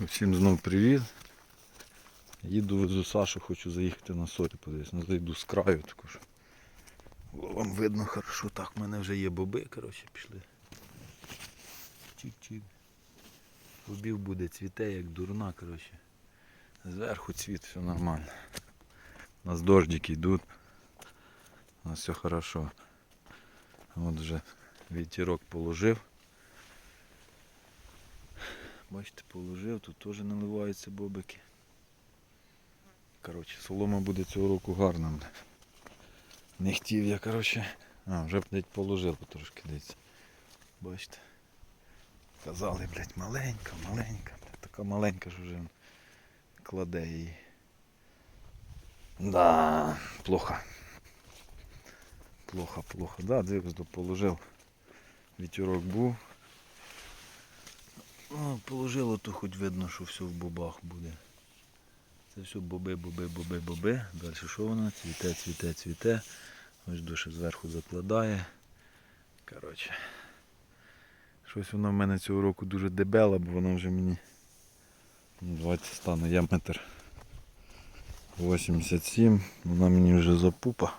Всім знов привіт. Їду везу Сашу, хочу заїхати на сорі подивитися. Ну зайду з краю також. Вам видно хорошо. Так, в мене вже є боби, коротше, пішли. Чик-чик. Бобів буде цвіте, як дурна, коротше. Зверху цвіт, все нормально. У нас дождики йдуть. У нас все хорошо. От вже вітерок положив. Бачите, положив, тут теж наливаються бобики. Коротше, солома буде цього року гарна. Не хотів я, коротше. А, вже блядь, положив трошки дивіться. Бачите. Казали, блядь, маленька, маленька. блядь, Така маленька, що вже кладе її. Да, плохо. Плохо, плохо. Да, дивись, положив. Вітерок був. Ну, положило, то хоч видно, що все в бобах буде. Це все боби, боби, боби, боби. Далі що воно? Цвіте, цвіте, цвіте. Ось душе зверху закладає. Коротше. Щось воно в мене цього року дуже дебеле, бо воно вже мені. ну, Давайте стану, я метр 87, вона мені вже запупа.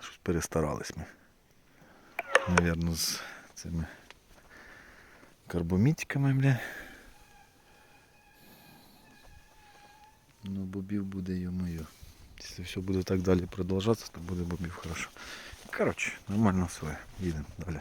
Щось перестарались ми. Навірно, з цими карбомітиками, бля. Ну, бобів буде йо-моє. Якщо все буде так далі продовжатися, то буде бобів хорошо. Коротше, нормально все. Їдемо далі.